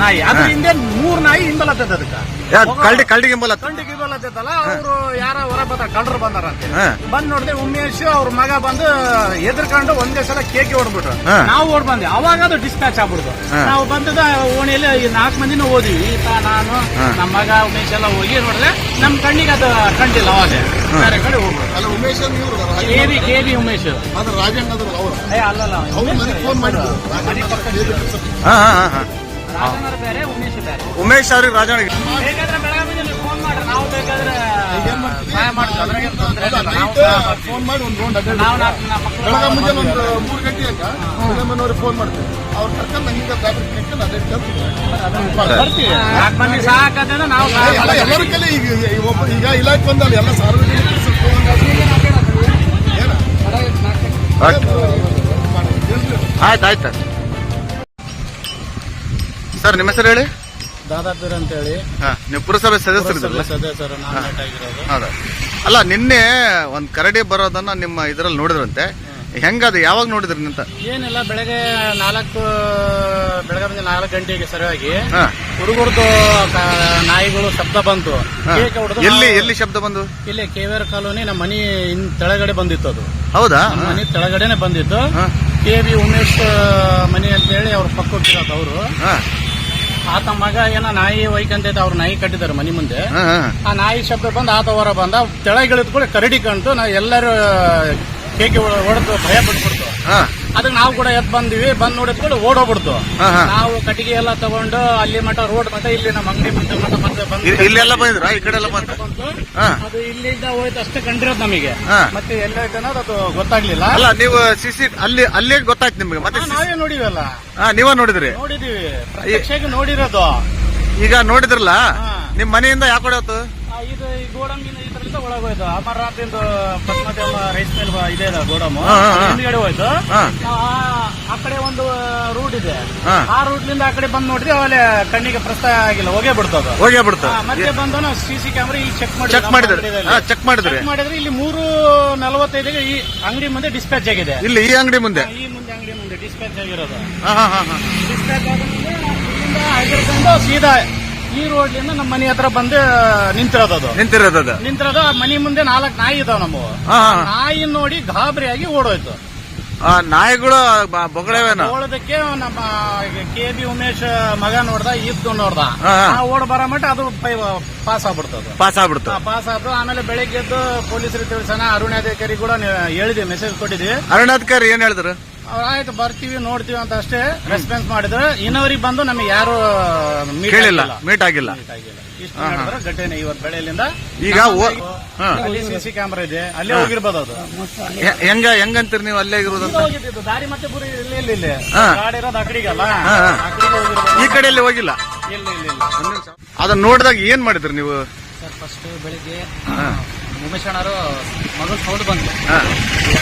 ನಾಯಿ. ಅದ್ರ ಹಿಂದೆ ಮೂರ್ ನಾಯಿ ಹಿಂಬಲ ಅದಕ್ಕ. ಕಳ್ಳಿ ಕಳ್ಳಿಗೆ ಎಂಬಲ್ಲ ಕಂಡಿಗೆ ಹಿಂಬಲತ್ತದಲ್ಲ ಅವರು ಯಾರ ಹೊರ ಬಂದ ಕಳ್ಳರು ಬಂದಾರ ಅಂತ. ಬಂದ್ ನೋಡಿದೆ ಉಮೇಶ್ ಅವ್ರ ಮಗ ಬಂದು ಎದ್ರಕೊಂಡು ಒಂದೇ ಸಲ ಕೇಕಿ ಹೊಡ್ಬಿಟ್ರು ನಾವು ಓಡ್ ಬಂದೆ ಅವಾಗ ಅದು ಡಿಸ್ಪ್ಯಾಚ್ ಆಗ್ಬಿಡ್ತು. ನಾವು ಬಂದದ ಓಣಿಯಲ್ಲಿ ಈ ನಾಲ್ಕು ಮಂದಿನೂ ಓದಿ ಈತ ನಾನು ನಮ್ಮ ಮಗ ಉಮೇಶ್ ಎಲ್ಲ ಹೋಗಿ ನೋಡಿದ್ರೆ ನಮ್ ಕಣ್ಣಿಗೆ ಅದು ಕಂಡಿಲ್ಲ ಅವಾಗ. ಬೇರೆ ಕಡೆ ಹೋಗ್ಬಿಟ್ಟು ಅಲ್ಲ Umesh. K V K V Umesh ಅಲ್ಲಲ್ಲ ಫೋನ್ ಮಾಡಿದ್ರು. ಉಮೇಶ್ ಅವ್ರಿಗೆ ರಾಜಣ್ಣ ಫೋನ್ ಮಾಡ್ರಿ. ನಾವು ಬೇಕಾದ್ರೆ ಸಹಾಯ ಮಾಡ್ತೀವಿ. ಅದ್ರಾಗೇನ್ ತೊಂದ್ರೆ ನಾವು ಫೋನ್ ಮಾಡಿ ಒಂದು ರೌಂಡ್ ಬೆಳಗ್ಗೆ ಮುಂಜಾನೆ ಒಂದು ಮೂರು ಗಂಟೆ ಫೋನ್ ಮಾಡ್ತೀವಿ. ಅವ್ರು ಕರ್ಕೊಂಡು ಬ್ಯಾಟ್ರಿ ಕಟ್ಕೊಂಡು ಅದೇ ಬರ್ತೀವಿ. ಎಲ್ಲರ ಕಲೆ ಈಗ ಈಗ ಇಲಾಖೆ ಬಂದಲ್ಲ ಎಲ್ಲ ಸಾರ್ವಜನಿಕರು ಸ್ವಲ್ಪ ಏನ? ಆಯ್ತು ಆಯ್ತು. ಸರ್ ನಿಮ್ಮ ಹೆಸರು ಹೇಳಿ? ದಾದಾಪೀರ್ ಅಂತ ಹೇಳಿ ಹಾ ನೀವು ಪುರಸಭೆ ಸದಸ್ಯರಿದ್ರಲ್ಲ ಸದಸ್ಯರು ನಾಮಿನೇಟ್ ಆಗಿರೋದು. ಹೌದಾ? ಅಲ್ಲ ನಿನ್ನೆ ಒಂದ್ ಕರಡಿ ಬರೋದನ್ನ ನಿಮ್ಮ ಇದ್ರಲ್ಲಿ ನೋಡಿದ್ರಂತೆ. ಹೆಂಗದು ಯಾವಾಗ ನೋಡಿದ್ರಿ ನಿಂತ? ಏನಿಲ್ಲ ಬೆಳಗ್ಗೆ ನಾಲ್ಕು ಬೆಳಗ್ಗೆ ನಾಲ್ಕು ಗಂಟೆಗೆ ಸರಿಯಾಗಿ ಹಾ. ಹುಡುಗರದು ನಾಯಿಗಳು ಶಬ್ದ ಬಂತು. ಹಾ. ಕೇಕ್ ಹೊಡ್ದು ಎಲ್ಲಿ ನಾವು- ಎಲ್ಲಿ ಶಬ್ದ ಬಂದು? ಇಲ್ಲಿ ಕೆವೇರ್ ಕಾಲೋನಿ ನಮ್ಮ ಮನಿ ಇನ್ ತೆಳಗಡೆ ಬಂದಿತ್ತು ಅದು. ಹೌದಾ? ನಮ್ಮ ಮನೆ ತೆಳಗಡೆನೆ ಬಂದಿತ್ತು. ಹಾ. ಕೆ ಬಿ ಉಮೇಶ್ ಮನಿ ಅಂತ ಹೇಳಿ ಅವ್ರ ಪಕ್ಕಕ್ಕಿರೋದು ಅವರು. ಹಾ. ಆತ ಮಗ ಏನ ನಾಯಿ ಒಯ್ಕಂತ ಅವ್ರ ನಾಯಿ ಕಟ್ಟಿದ್ದಾರೆ ಮನೆ ಮುಂದೆ. ಆ ನಾಯಿ ಶಬ್ದ ಬಂದು ಆತ ಹೊರ ಬಂದ. ತೆಳಗಿಳಿದ ಕೂಡ ಕರಡಿ ಕಂಡು ನಾವು ಎಲ್ಲರೂ ಕೇಕೆ ಹೊಡೆದು ಭಯ ಪಟ್ಬಿಡ್ತು. ಅದಕ್ಕೆ ನಾವು ಕೂಡ ಎದ್ದು ಬಂದಿವಿ. ಬಂದ್ ನೋಡಿದ್ಕೊಂಡು ಕೂಡ ಓಡೋಗ್ಬಿಡ್ತು. ನಾವು ಕಟ್ಟಿಗೆ ಎಲ್ಲ ತಗೊಂಡು ಅಲ್ಲಿ ಮಠ ರೋಡ್ ಮಠ ಇಲ್ಲಿ ನಮ್ಮ ಅಂಗಡಿ ಮಠ ಮಠ ಮತ್ತೆ ಬಂದು ಇ- ಇಲ್ಲೆಲ್ಲ ಬಂದ್ರ ಈ ಕಡೆ ಎಲ್ಲ ಬಂತ ಅದು ಇಲ್ಲಿಂದ ಹೋಯ್ತು ಅಷ್ಟೇ ಕಂಡಿರೋದು ನಮಗೆ. ಮತ್ತೆ ಎಲ್ಲ ಅನ್ನೋದು ಅದು ಗೊತ್ತಾಗ್ಲಿಲ್ಲ. ಅಲ್ಲ ನೀವು ಸಿಸಿ ಅಲ್ಲಿ ಅಲ್ಲಿ ಗೊತ್ತಾಯ್ತು ನಿಮ್ಗೆ? ಮತ್ತೆ ನಾವೇ ನೋಡಿವಲ್ಲ. ಹಾ ನೀವ ನೋಡಿದ್ರಿ? ನೋಡಿದೀವಿ. ಪ್ರತ್ಯಕ್ಷವಾಗಿ ನೋಡಿರೋದು. ಈಗ ನೋಡಿದ್ರಲ್ಲ. ನಿಮ್ ಮನೆಯಿಂದ ಯಾಕೆ ಹೊಡೆಯತ್ತು ಇದು ಗೋಡಂಬಿನ ಇದರಿಂದ ಒಳಗೋಯ್ತು ಅಮರನಾಥಿಂದು ಪದ್ಮತಿ ರೈಸ್ ಮಿಲ್ ಇದೆ ಇದೆ ಗೋಡಮು. ಹಿಂದ್ಗಡೆ ಹೋಯ್ತು. ಆ ಕಡೆ ಒಂದು ರೂಟ್ ಇದೆ. ಆ ರೂಟ್ಲಿಂದ ಆ ಕಡೆ ಬಂದ್ ನೋಡಿದ್ರೆ ಅವಳೆ ಕಣ್ಣಿಗೆ ಪ್ರಸ್ತಾವ ಆಗಿಲ್ಲ. ಹೋಗೇ ಬಿಡ್ತದ ಹೋಗೇ ಬಿಡ್ತು ಮತ್ತೆ ಬಂದು ನಾವು ಸಿ ಸಿ ಕ್ಯಾಮ್ರಾ ಈಗ ಚೆಕ್ ಮಾಡಿ ಚೆಕ್ ಮಾಡಿದ್ರು. ಚೆಕ್ ಮಾಡಿದ್ರು. ಚೆಕ್ ಮಾಡಿದ್ರೆ ಇಲ್ಲಿ ಮೂರು ನಲವತ್ತೈದಿಗೆ ಈ ಅಂಗಡಿ ಮುಂದೆ ಡಿಸ್ಪ್ಯಾಚ್ ಆಗಿದೆ. ಇಲ್ಲಿ ಈ ಅಂಗಡಿ ಮುಂದೆ. ಈ ಮುಂದೆ ಅಂಗಡಿ ಮುಂದೆ ಡಿಸ್ಪ್ಯಾಚ್ ಆಗಿರೋದು. ಡಿಸ್ಪ್ಯಾಚ್ ಹೈದರ್ಕೊಂಡು ಸೀದಾ ಈ ರೋಡ್ಲಿಂದ ನಮ್ಮ ಮನೆ ಹತ್ರ ಬಂದು ನಿಂತಿರೋದು ಅದು. ನಿಂತಿರೋದದ ನಿಂತಿರೋದು ಆ ಮನೆ ಮುಂದೆ ನಾಲ್ಕು ನಾಯಿ ಇದಾವ ನಮ್ಮ ಹಾ ಹಾ. ನಾಯಿ ನೋಡಿ ಗಾಬರಿಯಾಗಿ ಓಡೋಯ್ತು. ಆ, ನಾಯಿಗಳು ಬ- ಬೊಗಳವೇನ? ಓಡೋದಕ್ಕೆ ನಮ್ಮ ಕೆ ಬಿ ಉಮೇಶ್ ಮಗ ನೋಡ್ದ ಇದ್ದು ನೋಡ್ದ ಹಾ, ಹಾ. ಆ ಓಡ್ ಬರ ಮಟ್ಟ ಅದು ಪಾಸ್ ಆಗ್ಬಿಡ್ತದ ಪಾಸ್ ಆಗ್ಬಿಡ್ತು. ಪಾಸ್ ಆದ್ರು ಆಮೇಲೆ ಬೆಳಿಗ್ಗೆ ಎದ್ದು ಪೊಲೀಸರು ತಿಳಿಸೋಣ ಅರುಣಾಧಿಕಾರಿ ಕೂಡ ಹೇಳಿದ್ವಿ ಮೆಸೇಜ್ ಕೊಟ್ಟಿದ್ವಿ. ಅರುಣಾಧಿಕಾರಿ ಏನ್ ಹೇಳಿದ್ರು? ಅವ್ರು ಆಯ್ತು ಬರ್ತೀವಿ ನೋಡ್ತೀವಿ ಅಂತ ಅಷ್ಟೇ ರೆಸ್ಪಾನ್ಸ್ ಮಾಡಿದ್ರು ಇನ್ನವರಿಗೆ ಬಂದು ನಮಗೆ ಯಾರು ಮೀಟ್ ಕೇಳಿಲ್ಲ ಆಗಿಲ್ಲ. ಮೀಟ್ ಆಗಿಲ್ಲ Meet ಆಗಿಲ್ಲ. ಇಷ್ಟು ನಡೆದ್ರೆ ಘಟನೆ ಇವತ್ತು ಬೆಳೆಯಲಿಂದ ಈಗ ಓ- ಹಾ. ಅಲ್ಲಿ ಸಿಸಿ ಕ್ಯಾಮ್ರಾ ಇದೆ ಅಲ್ಲೇ ಹೋಗಿರ್ಬೋದು ಅದು ಹೆ- ಹೆಂಗ ಹೆಂಗಂತೀರಿ ನೀವು ಅಲ್ಲೇ ಇರೋದಂತ ಹೋಗಿದ್ದು ದಾರಿ ಮತ್ತೆ ಬರೀ ಇಲ್ಲಿ ಇಲ್ಲಿ ಇಲ್ಲಿ ಹಾ. ಗಾಡಿ ಇರೋದು ಆ ಕಡೆಗಲ್ಲ ಹಾ, ಹಾ. ಹೋಗಿರ್ಬೋದು. ಈ ಕಡೆಯಲ್ಲಿ ಹೋಗಿಲ್ಲ ಇಲ್ಲ ಇಲ್ಲ ಇಲ್ಲ ಅದನ್ನ ನೋಡಿದಾಗ ಏನ್ ಮಾಡಿದ್ರಿ ನೀವು ಸರ್ ಫಸ್ಟ್ ಬೆಳಿಗ್ಗೆ. ಉಮೇಶ್ ಅಣ್ಣರು ಮಗು ಸೌಂಡ್ ಬಂತು.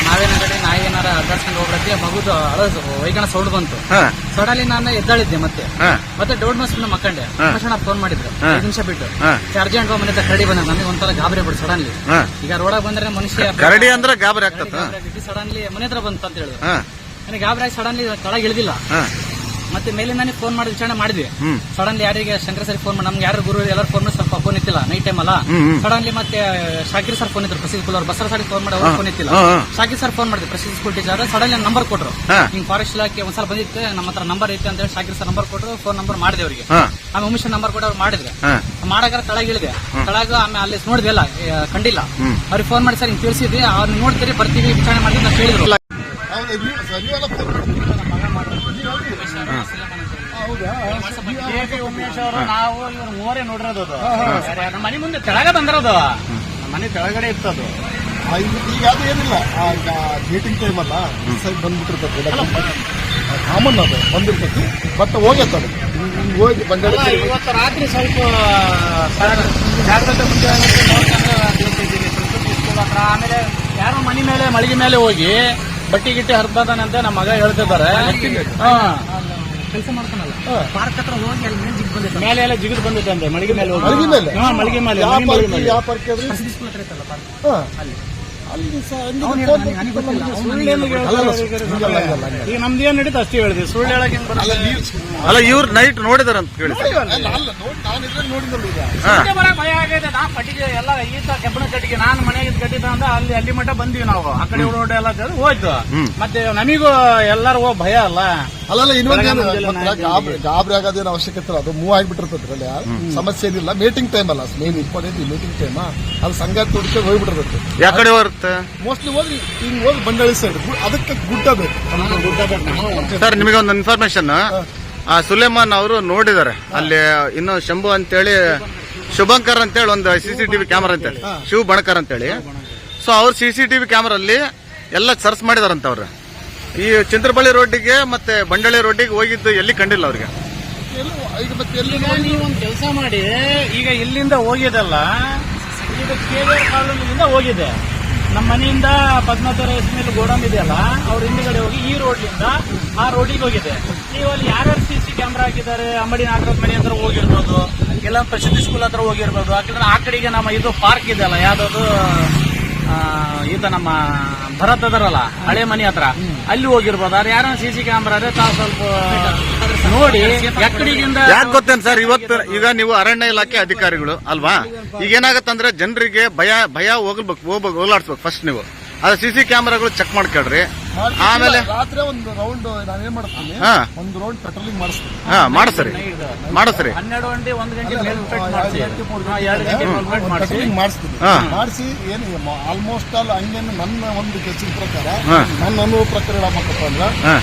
ನಾವೇನಾಗಲಿ ನಾಯಿ ಏನಾರ ಅಡ್ಡಾಡ್ಸ್ಕೊಂಡು ಹೋಗ್ಬಿಡತ್ತೆ ಮಗುದು ಅಳದು ವೈಗಣ ಸೌಂಡ್ ಬಂತು. ಸಡನ್ಲಿ ನಾನು ಎದ್ದಾಳಿದ್ದೆ ಮತ್ತೆ. ಮತ್ತೆ ಡೌಡ್ ಮಸ್ ಮಕ್ಕಂಡೆ. ಉಮೇಶ್ ಅಣ್ಣ ಫೋನ್ ಮಾಡಿದ್ರು. ಐದು ನಿಮಿಷ ಬಿಟ್ಟು. ಹಾ. ಅಂಡ್ ಮನೆ ಕರಡಿ ಬಂದ ನಮಗೆ ಒಂಥರ ಗಾಬರಿ ಬಿಡು ಸಡನ್ಲಿ ಈಗ ರೋಡಾಗ ಬಂದ್ರೆ ಮನುಷ್ಯ ಕರಡಿ ಅಂದ್ರೆ ಗಾಬರಿ ಆಗ್ತದೆ ಸಡನ್ಲಿ ಮನೆ ಹತ್ರ ಬಂತು ಅಂತ ಹೇಳಿದ್ರು ನನಗೆ ಗಾಬರಿ ಆಗಿ ಸಡನ್ಲಿ ತಳಗ ಇಳಿದಿಲ್ಲ. ಮತ್ತೆ ಮೇಲಿಂದಾನೆ ಫೋನ್ ಮಾಡಿ ವಿಚಾರಣೆ ಮಾಡಿದ್ವಿ. ಸಡನ್ಲಿ ಯಾರಿಗೆ ಶಂಕರ್ ಸರ್ ಫೋನ್ ಮಾಡಿ ನಮ್ಗೆ ಯಾರು ಗುರು ಎಲ್ಲರೂ ಫೋನ್ ಸ್ವಲ್ಪ ಫೋನ್ ಇತ್ತಿಲ್ಲ ನೈಟ್ ಟೈಮ್ ಅಲ್ಲ. ಸಡನ್ಲಿ ಮತ್ತೆ ಶಾಕಿರ್ ಸರ್ ಫೋನ್ ಇದ್ರು ಪ್ರಸಿದ್ಧ ಸ್ಕೂಲ್ ಅವ್ರು ಬಸರ ಸರ್ ಫೋನ್ ಮಾಡಿ ಅವ್ರು. ಫೋನ್ ಇತ್ತಿಲ್ಲ. ಶಾಕಿರ್ ಸರ್ ಫೋನ್ ಮಾಡಿದ್ರು ಪ್ರಸಿದ್ಧ ಸ್ಕೂಲ್ ಟೀಚರ್ ಸಡನ್ಲಿ ನಂಬರ್ ಕೊಟ್ರು. ಹಿಂಗ್ ಫಾರೆಸ್ಟ್ ಇಲಾಖೆ ಒಂದ್ಸಲ ಬಂದಿತ್ತು ನಮ್ಮ ಹತ್ರ ನಂಬರ್ ಐತೆ ಅಂತ ಹೇಳಿ ಶಾಕಿರ್ ಸರ್ ನಂಬರ್ ಕೊಟ್ಟರು ಫೋನ್ ನಂಬರ್ ಮಾಡಿದೆ ಅವರಿಗೆ. ಆಮೇಲೆ ಉಮೇಶ್ ನಂಬರ್ ಕೂಡ ಅವ್ರು ಮಾಡಿದ್ರೆ. ಮಾಡಾಗ ತಳಗ ಇಳಿದೆ. ತಳಗ ಆಮೇಲೆ ಅಲ್ಲಿ ನೋಡಿದ್ವಿ ಅಲ್ಲ ಕಂಡಿಲ್ಲ. ಅವ್ರಿಗೆ ಫೋನ್ ಮಾಡಿ ಸರ್ ಹಿಂಗ್ ತಿಳಿಸಿದ್ವಿ ಅವ್ರು ನೋಡ್ತೀರಿ ಬರ್ತೀವಿ ವಿಚಾರಣೆ ಮಾಡಿ ಕೇಳಿದ್ರು ಹೇಳಿದ್ರು. ಉಮೇಶ್ ಅವರು ನಾವು ಇವ್ರು ಮೋರೆ ನೋಡಿರೋದು ಅದು. ಮನೆ ಮುಂದೆ ತೆಳಗ ಬಂದಿರೋದು. ನಮ್ಮ ಮನೆ ಕೆಳಗಡೆ ಇತ್ತದು ಈಗ ಅದು ಏನಿಲ್ಲ. ಈಗ ಮೀಟಿಂಗ್ ಟೈಮ್ ಅಲ್ಲ. ಸೈಡ್ ಬಂದ್ಬಿಟ್ಟಿರ್ತದೆ. ಕಾಮನ್ ಅದು. ಬಂದಿರ್ತೈತಿ ಬಟ್ ಹೋಗೈತೆ ಅದು. ಹಿಂಗ್ ಬಂದ ಇವತ್ತು ರಾತ್ರಿ ಸ್ವಲ್ಪ ಜಾಗ್ರತೆ ಮುಂದೆ ಆಮೇಲೆ ಯಾರೋ ಮನೆ ಮೇಲೆ ಮಳಿಗೆ ಮೇಲೆ ಹೋಗಿ ಬಟ್ಟಿ ಗಿಟ್ಟಿ ಅಂತ ನಮ್ಮ ಮಗ ಹೇಳ್ತಿದ್ದಾರೆ. ಹಾ. ಕೆಲಸ ಮಾಡ್ತಾನಲ್ಲ. ಪಾರ್ಕ್ ಹತ್ರ ಹೋಗಿ ಅಲ್ಲಿ ಮೇಲೆ ಜಿಗ್ ಬಂದಿತ್ತು ಮೇಲೆ ಎಲ್ಲ ಜಿಗಿದು ಬಂದಿತ್ತಂತೆ ಮಳಿಗೆ ಮೇಲೆ ಹೋಗಿ. ಮಳಿಗೆ ಮೇಲೆ? ಹಾ ಮಳಿಗೆ ಮೇಲೆ ಯಾವ ಮನೆ ಮಳಿಗೆ ಪಾರ್ಕ್ ಯಾವ ಪಾರ್ಕ್ ಪ್ರಸಿದ್ಧ ಸ್ಕೂಲ್ ಹತ್ರ ಇತ್ತಲ್ಲ ಪಾರ್ಕ್? ಅಲ್ಲಿ. ಈಗ ನಮ್ದು ಏನ್ ನಡೀತು ಅಷ್ಟೇ ಹೇಳಿದ್ವಿ ಸುಳ್ಳು ಹೇಳಕ್ ಹೆಂಗ್ ಅಲ್ಲ ಅಲ್ಲ ಇವ್ರು ನೈಟ್ ನೋಡಿದಾರಂತ ಕೇಳಿ ಅಲ್ಲ ಅಲ್ಲ ಭಯ ಆಗೈತೆ. ನಾ ಕಟ್ಟಿಗೆ ಎಲ್ಲ ಈತ ಕೆಬ್ಬಣ ಕಟ್ಟಿಗೆ ನಾನು ಮನೆಗೆ ಕಟ್ಟಿದ ಅಂದ ಅಲ್ಲಿ ಅಲ್ಲಿ ಮಟ್ಟ ಬಂದ್ವಿ ನಾವು. ಆ ಕಡೆ ರೋಡ್ ಎಲ್ಲ ಹೋಯ್ತು. ಮತ್ತೆ ನಮಿಗೂ ಎಲ್ಲಾರು ಭಯ ಅಲ್ಲ. ಅಲ್ಲಲ್ಲ ಇನ್ನೊಂದೇನು? ಗಾಬರಿ ಗಾಬರಿ ಆಗೋದೇನು ಅವಶ್ಯಕತೆ ಅದು ಮೂವ್ ಆಗಿಬಿಟ್ಟಿರ್ತದ್ರಲ್ಲಿ ಸಮಸ್ಯೆ ಏನಿಲ್ಲ. ಮೀಟಿಂಗ್ ಟೈಮ್ ಅಲ್ಲ. ಮೇನ್ ಇಂಪಾರ್ಟೆಂಟ್ ಮೀಟಿಂಗ್ ಟೈಮ್ ಅದು ಸಂಘ ಹುಡುಕಿ ಹೋಗ್ಬಿಟ್ಟಿರ್ತದೆ ಯಾವ ಕಡೆ ಮೋಸ್ಟ್ಲಿ ಹೋಗಿ ಹಿಂಗ್ ಹೋಗಿ ಬಂಡಾಳಿ ಸೈಡ್ ಅದಕ್ಕೆ ಗುಡ್ಡ ಬೇಕು. ಗುಡ್ಡ ಬೇಕು. ಸರ್ ನಿಮಗೆ ಒಂದು ಇನ್ಫಾರ್ಮೇಶನ್ ಆ ಸುಲೇಮಾನ್ ಅವರು ನೋಡಿದ್ದಾರೆ. ಅಲ್ಲಿ ಇನ್ನು ಶಂಭು ಅಂತೇಳಿ ಶುಭಂಕರ್ ಅಂತೇಳಿ ಒಂದು ಸಿ ಸಿ ಟಿವಿ ಕ್ಯಾಮರಾ ಅಂತೇಳಿ ಶಿವ ಬಣಕರ್ ಅಂತೇಳಿ. ಸೊ ಅವ್ರು ಸಿ ಸಿ ಟಿವಿ ಕ್ಯಾಮರಲ್ಲಿ ಎಲ್ಲ ಸರ್ಚ್ ಮಾಡಿದಾರಂತ ಅವ್ರು. ಈ ಚಂದ್ರಬಳ್ಳಿ ರೋಡಿಗೆ ಮತ್ತೆ ಬಂಡಳಿ ರೋಡಿಗೆ ಹೋಗಿದ್ದು ಎಲ್ಲಿ ಕಂಡಿಲ್ಲ ಅವ್ರಿಗೆ? ಎಲ್ಲಿ ಈಗ ಮತ್ತೆ ಎಲ್ಲಿ ಈಗ ನೀವು ಒಂದು ಕೆಲಸ ಮಾಡಿ ಈಗ ಇಲ್ಲಿಂದ ಹೋಗಿದಲ್ಲ ಈಗ ಕೆ ಕಾಲೋನಿಯಿಂದ ಹೋಗಿದೆ. ನಮ್ಮ ಮನೆಯಿಂದ ಪದ್ಮಾವತಿ ರೈಸ್ ಗೋಡನ್ ಇದೆಯಲ್ಲ, ಅವ್ರ ಹಿಂದ್ಗಡೆ ಹೋಗಿ ಈ ರೋಡ್ಲಿಂದ ಆ ರೋಡಿಗೆ ಹೋಗಿದೆ. ನೀವು ಅಲ್ಲಿ ಯಾರ್ಯಾರು ಸಿ ಸಿ ಕ್ಯಾಮ್ರಾ ಹಾಕಿದ್ದಾರೆ, ಅಂಬಡಿ ನಾಗರಾಜ್ ಮನೆ ಹತ್ರ ಹೋಗಿರ್ಬೋದು, ಎಲ್ಲ ಪ್ರಸಿದ್ಧಿ ಸ್ಕೂಲ್ ಹತ್ರ ಹೋಗಿರ್ಬೋದು ಯಾಕಂದ್ರೆ ಆ ಕಡೆಗೆ ನಮ್ಮ ಇದು ಪಾರ್ಕ್ ಇದೆಯಲ್ಲ ಯಾವ್ದಾದ್ರು ಈತ ನಮ್ಮ ಭರತ್ ಅದರಲ್ಲ ಹಳೆ ಮನೆ ಹತ್ರ. ಅಲ್ಲಿ ಹೋಗಿರ್ಬೋದು. ಅದ್ರ ಯಾರ ಸಿ ಸಿ ಕ್ಯಾಮ್ರಾ ಅದೇ ತಾವು ಸ್ವಲ್ಪ ನೋಡಿ ಎಕ್ಕಡಿಗಿಂದ ಯಾಕೆ ಗೊತ್ತೇನು ಸರ್? ಇವತ್ತು ಈಗ ನೀವು ಅರಣ್ಯ ಇಲಾಖೆ ಅಧಿಕಾರಿಗಳು ಅಲ್ವಾ? ಈಗ ಏನಾಗತ್ತಂದ್ರೆ ಜನರಿಗೆ ಭಯ ಭಯ ಹೋಗ್ಬೇಕು ಹೋಗ್ಬೇಕು ಹೋಗ್ಲಾಡ್ಸ್ಬೇಕು ಫಸ್ಟ್ ನೀವು. ಅದ ಸಿ ಸಿ ಕ್ಯಾಮ್ರಾಗಳು ಚೆಕ್ ಮಾಡ್ಕೊಳ್ರಿ. ಆಮೇಲೆ ರಾತ್ರಿ ಒಂದು ರೌಂಡ್ ನಾನೇನ್ ಮಾಡ್ತೀನಿ ಹಾ. ಒಂದು ರೌಂಡ್ ಪೆಟ್ರೋಲಿಂಗ್ ಮಾಡಿಸ್ತೀನಿ ಹಾ ಮಾಡಿಸ್ರಿ. ಮಾಡಿಸ್ರಿ. ಹನ್ನೆರಡು ಗಂಟೆ ಒಂದು ಗಂಟೆ ಪೆಟ್ರೋಲಿಂಗ್ ಮಾಡಿಸ್ತೀನಿ ಹಾ. ಮಾಡಿಸಿ ಏನು ಆಲ್ಮೋಸ್ಟ್ ಆಲ್ ಹಂಗೇನು ನನ್ನ ಒಂದು ಕೆಚಿನ ಪ್ರಕಾರ ಹಾ. ನನ್ನ ಅನುಭವ ಪ್ರಕಾರ ಹೇಳಬೇಕಪ್ಪ ಅಂದ್ರೆ ಹಾ.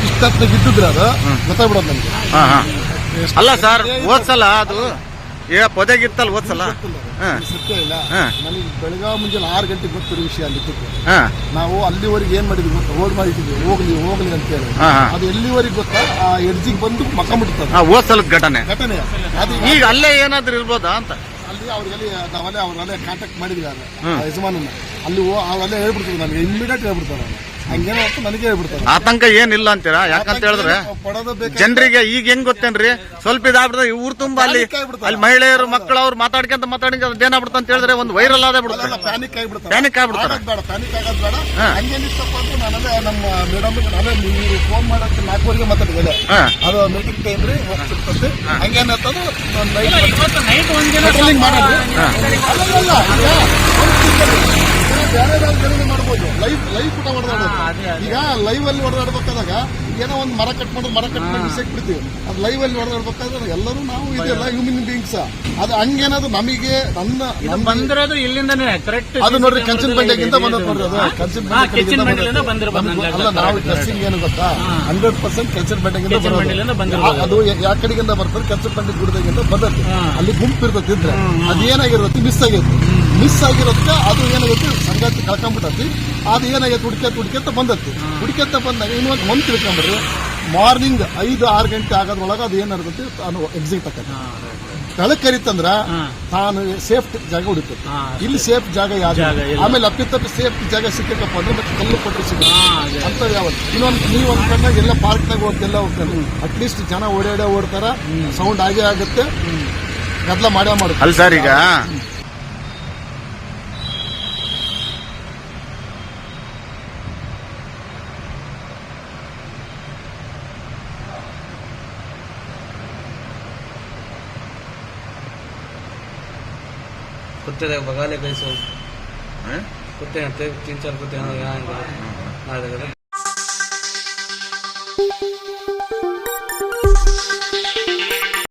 ಇಷ್ಟತ್ತ ಬಿದ್ದಿದ್ರೆ ಅದು ಗೊತ್ತಾಗ್ಬಿಡೋದು ನನಗೆ ಹಾ ಹಾ. ಅಲ್ಲ ಸರ್ ಹೋದ್ಸಲ ಅದು ಈಗ ಪೊದೆಗಿತ್ತಲ್ಲ ಇರ್ತಲ್ಲ ಓದ್ಸಲ್ಲ ಬೆಳಗಾವ್ ಇಲ್ಲ. ಹಾಂ. ನನಗೆ ಬೆಳಗಾವಿ ಮುಂಜಾನೆ ಆರು ಗಂಟೆಗೆ ಗೊತ್ತಿರೋ ವಿಷಯ ಅಲ್ಲಿ. ಹಾ. ನಾವು ಅಲ್ಲಿವರೆಗೆ ಏನ್ ಮಾಡಿದ್ವಿ ಗೊತ್ತಾ? ಹೋಗಿ ಮಾಡಿದ್ವಿ. ಹೋಗ್ಲಿ ಹೋಗ್ಲಿ ಅಂತ ಹೇಳಿ. ಹಾ, ಹಾ. ಅದು ಎಲ್ಲಿವರೆಗೆ ಗೊತ್ತಾ? ಆ ಎಡ್ಜಿಗೆ ಬಂದು ಮಕ ಮುಟ್ತದೆ. ಹಾ ಓದ್ಸಲದ ಘಟನೆ. ಘಟನೆ. ಅದು ಈಗ ಅಲ್ಲೇ ಏನಾದ್ರೂ ಇರ್ಬೋದಾ ಅಂತ? ಅಲ್ಲಿ ಅವ್ರಿಗೆಲ್ಲಿ ನಾವಲ್ಲೇ ಅವ್ರಲ್ಲೇ ಕಾಂಟ್ಯಾಕ್ಟ್ ಮಾಡಿದ್ವಿ ಆ ಯಜಮಾನನ ಅಲ್ಲಿ ಹೋ- ಅವಲ್ಲೇ ಹೇಳ್ಬಿಡ್ತಾರೆ ನನಗೆ ಇಮಿಡಿಯೇಟ್ ಹೇಳ್ಬಿಡ್ತಾರೆ ಅವ್ರು. ಹಂಗೇನೋ ಅಂತ ನನಗೆ ಹೇಳ್ಬಿಡ್ತಾರೆ. ಆತಂಕ ಏನಿಲ್ಲ ಅಂತೀರಾ? ಯಾಕಂತ ಹೇಳಿದ್ರೆ ಪಡೋದು ಬೇಕು ಜನರಿಗೆ ಈಗ ಹೆಂಗ್ ಗೊತ್ತೇನ್ರಿ? ಸ್ವಲ್ಪ ಇದಾಗ್ಬಿಡ್ತದೆ ಊರ್ ತುಂಬಾ ಅಲ್ಲಿ Panic ಆಗ್ಬಿಡ್ತಾರೆ. ಅಲ್ಲಿ ಮಹಿಳೆಯರು ಮಕ್ಕಳು ಅವ್ರು ಮಾತಾಡ್ಕೊಂತ ಮಾತಾಡ್ಕೊಂತ ಏನಾಗ್ಬಿಡ್ತು ಅಂತ ಹೇಳಿದ್ರೆ ಒಂದು ವೈರಲ್ ಆದೇ ಬಿಡುತ್ತೆ. ಅಲ್ಲ ಪ್ಯಾನಿಕ್ ಆಗಿಬಿಡ್ತಾರೆ Panic ಆಗ್ಬಿಡ್ತಾರೆ. ಆಗೋದ್ ಬೇಡ ಪ್ಯಾನಿಕ್ ಆಗೋದು ಬೇಡ. ಹಾ. ಹಂಗೇನಿತ್ತಪ್ಪ ಅಂದ್ರೆ ನಾನಲ್ಲೇ ನಮ್ಮ ಮೇಡಮ್ ನಾನೇ ನೀವು ಫೋನ್ ಮಾಡಕ್ಕೆ ನಾಲ್ಕುವರೆಗೆ ಮಾತಾಡಿದೆ ಹಾ. ಅದು ಮೀಟಿಂಗ್ ಟೈಮ್ ರೀ ಹೋಗ್ತಿರ್ತದೆ ಹಂಗೇನತ್ತದು ನೈಟ್ ಒಂದಿನ ಮಾಡೋದು. ಅಲ್ಲಲ್ಲ ಈಗ ಬೇರೆ ಬೇರೆ ಖರೀದಿ ಮಾಡ್ಬೋದು. ಲೈವ್ ಲೈವ್ ಕೂಡ ಹೊಡೆದಾಡೋದು ಈಗ ಲೈವ್ ಅಲ್ಲಿ ಹೊಡೆದಾಡ್ಬೇಕಾದಾಗ ಏನೋ ಒಂದು ಮರ ಕಟ್ ಮಾಡೋದು ಮರ ಕಟ್ ಮಾಡಿ ಬಿಸಾಕ್ ಬಿಡ್ತೀವಿ ಅದು ಲೈವ್ ಅಲ್ಲಿ ಹೊಡೆದಾಡ್ಬೇಕಾದ್ರೆ ಎಲ್ಲರೂ ನಾವು ಇದೆಲ್ಲ ಹ್ಯೂಮನ್ ಬೀಯಿಂಗ್ಸ್ ಅದು ಹಂಗೇನಾದ್ರು ನಮಗೆ ನನ್ನ ಬಂದಿರೋದು ಇಲ್ಲಿಂದನೇ ಕರೆಕ್ಟ್ ಅದು ನೋಡ್ರಿ ಕಂಚಿನ ಬಂಡೆಗಿಂತ ಬಂದದ್ ನೋಡ್ರಿ ಅದು. ಕಂಚಿನ ಅಲ್ಲ ನಾವು ಡ್ರೆಸ್ಸಿಂಗ್ ಏನು ಗೊತ್ತಾ? ಹಂಡ್ರೆಡ್ ಪರ್ಸೆಂಟ್ ಕಂಚಿನ ಬಂಡೆಗಿಂತ ಬರೋದು. ಅದು ಯಾವ ಕಡೆಗಿಂತ ಬರ್ತದೆ ಕಂಚಿನ ಬಂಡೆ ಗುಡ್ದಾಗಿಂದ ಬಂದದ್ದು ಅಲ್ಲಿ ಗುಂಪು ಇರ್ತದೆ ಇದ್ರೆ ಮಿಸ್ ಆಗೈತಿ ಮಿಸ್ ಆಗಿರೋದಕ್ಕೆ ಅದು ಏನಾಗುತ್ತೆ? ಸಂಗಾತಿ ಕಳ್ಕೊಂಡ್ಬಿಟ್ಟತಿ ಅದು ಏನಾಗೈತೆ? ಹುಡ್ಕ್ಯತ್ ಹುಡ್ಕ್ಯತ್ತ ಬಂದತಿ. ಹುಡ್ಕ್ಯತ್ತ ಬಂದಾಗ ಇನ್ನೊಂದು ಒಂದು ತಿಳ್ಕೊಂಬಿಡ್ರಿ ಮಾರ್ನಿಂಗ್ ಐದು ಆರು ಗಂಟೆ ಆಗೋದ್ರೊಳಗೆ ಅದು ಏನಾಗುತ್ತೆ ತಾನು ಎಕ್ಸಿಟ್ ಆಕತ್ತೆ ಕಳೆ ಕರಿತಂದ್ರ ತಾನು ಸೇಫ್ ಜಾಗ ಹುಡುಕುತ್ತೆ ಇಲ್ಲಿ ಸೇಫ್ ಜಾಗ ಇಲ್ಲ. ಆಮೇಲೆ ಅಪ್ಪಿತಪ್ಪಿ ಸೇಫ್ ಜಾಗ ಸಿಕ್ಕಪ್ಪ ಅಂದ್ರೆ ಮತ್ತೆ ಕಲ್ಲು ಕೊಟ್ಟು ಸಿಗ ಹಾ, ಅಂತ ಯಾವ ಇನ್ನೊಂದು ನೀವು ಒಂದು ಕಣ್ಣಾಗ ಎಲ್ಲ ಪಾರ್ಕ್ನಾಗ ಹೋಗ್ತೆಲ್ಲ ಹೋಗ್ತಾರೆ. ಅಟ್ಲೀಸ್ಟ್ ಜನ ಓಡಾಡೇ ಓಡ್ತಾರ ಸೌಂಡ್ ಆಗೇ ಆಗುತ್ತೆ. ಗದ್ಲ ಮಾಡೇ ಮಾಡುತ್ತೆ ಅಲ್ಲ ಸರ್ ಈಗ कुत्ते देख भगा ले कहीं सो हैं? कुत्ते हैं तीन चार कुत्ते हैं यहाँ